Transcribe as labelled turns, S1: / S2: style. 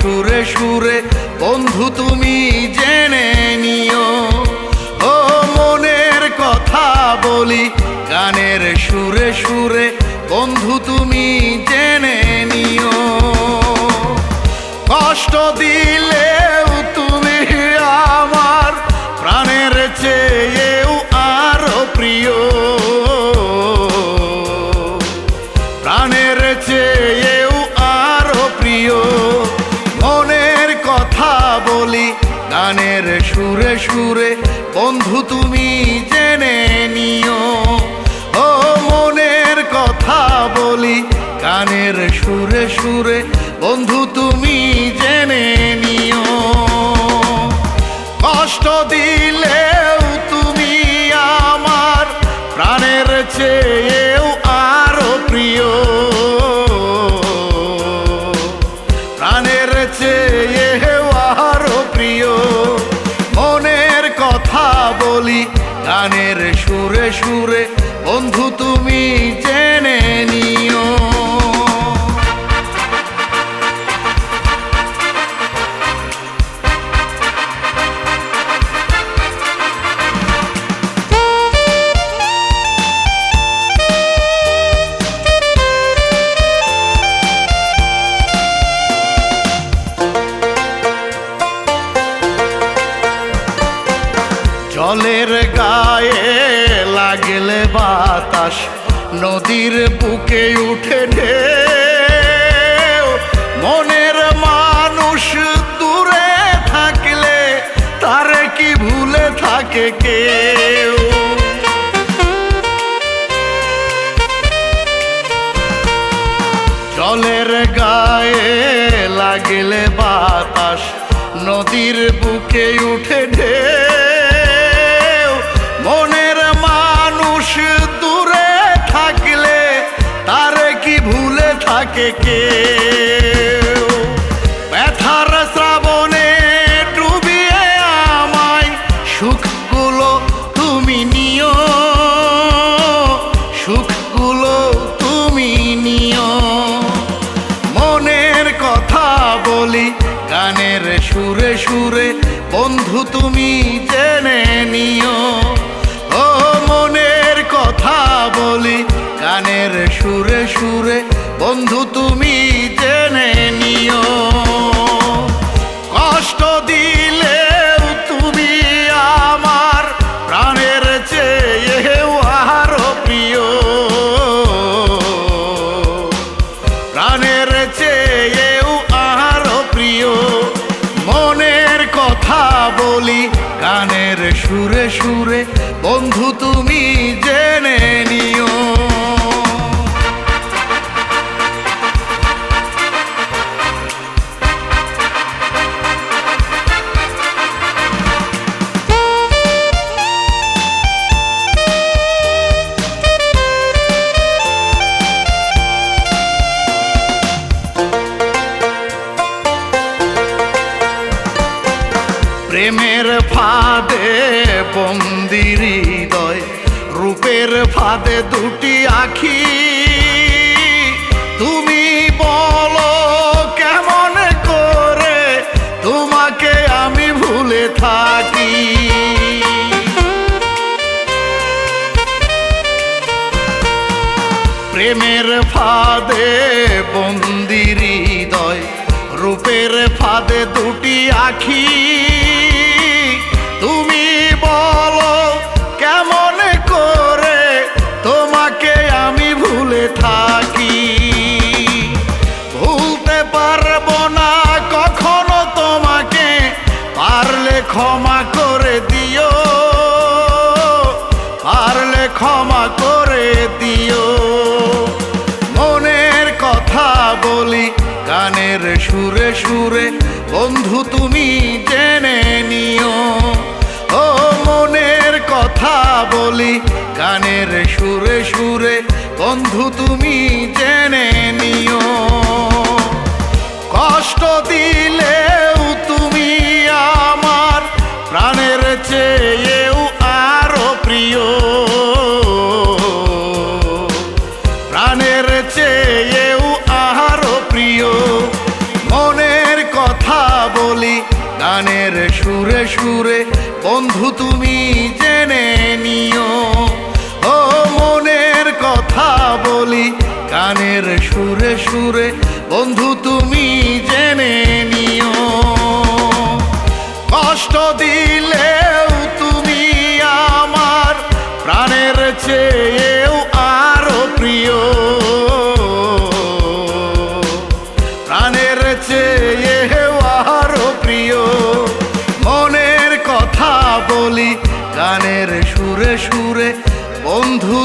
S1: সুরে সুরে, বন্ধু তুমি জেনে নিও। ও মনের কথা বলি, গানের সুরে সুরে, বন্ধু তুমি জেনে নিও। কষ্ট দিলেও তুমি আমার, প্রাণের চেয়েও আরও প্রিয়। প্রাণের চেয়েও আরও প্রিয়। গানের সুরে সুরে, বন্ধু তুমি জেনে নিও। ও মনের কথা বলি, গানের সুরে সুরে, বন্ধু গানের সুরে সুরে বাতাস নদীর বুকে উঠে মনের মানুষ দূরে থাকলে তার কি ভুলে থাকে কেউ? জলের গায়ে লাগলে বাতাস নদীর বুকে উঠে ঢেউ। কেউ তুমি নিও। সুখগুলো তুমি নিও। মনের কথা বলি, গানের সুরে সুরে বন্ধু তুমি জেনে নিও। ও মনের কথা বলি গানের সুরে সুরে, বন্ধু তুমি জেনে নিও। কষ্ট দিলেও তুমি আমার প্রাণের চেয়েও আরও প্রিয়। প্রাণের চেয়েও আরও প্রিয়। মনের কথা বলি, গানের সুরে সুরে, বন্ধু তুমি প্রেমের ফাঁদে বন্দির হৃদয়, রূপের ফাঁদে দুটি আখি। তুমি বলো কেমন করে তোমাকে আমি ভুলে থাকি। প্রেমের ফাঁদে বন্দির হৃদয়, রূপের ফাঁদে দুটি আখি। ক্ষমা করে দিও। পারলে ক্ষমা করে দিও। মনের কথা বলি, গানের সুরে সুরে, বন্ধু তুমি জেনে নিও। ও মনের কথা বলি, গানের সুরে সুরে, বন্ধু তুমি জেনে নিও। কষ্ট দিলেও সুরে, বন্ধু তুমি জেনে নিও। ও মনের কথা বলি গানের সুরে সুরে, বন্ধু তুমি জেনে নিও। কষ্ট দিলেও তুমি আমার, প্রাণের চেয়েও আরও প্রিয়। প্রাণের বলি গানের সুরে সুরে বন্ধু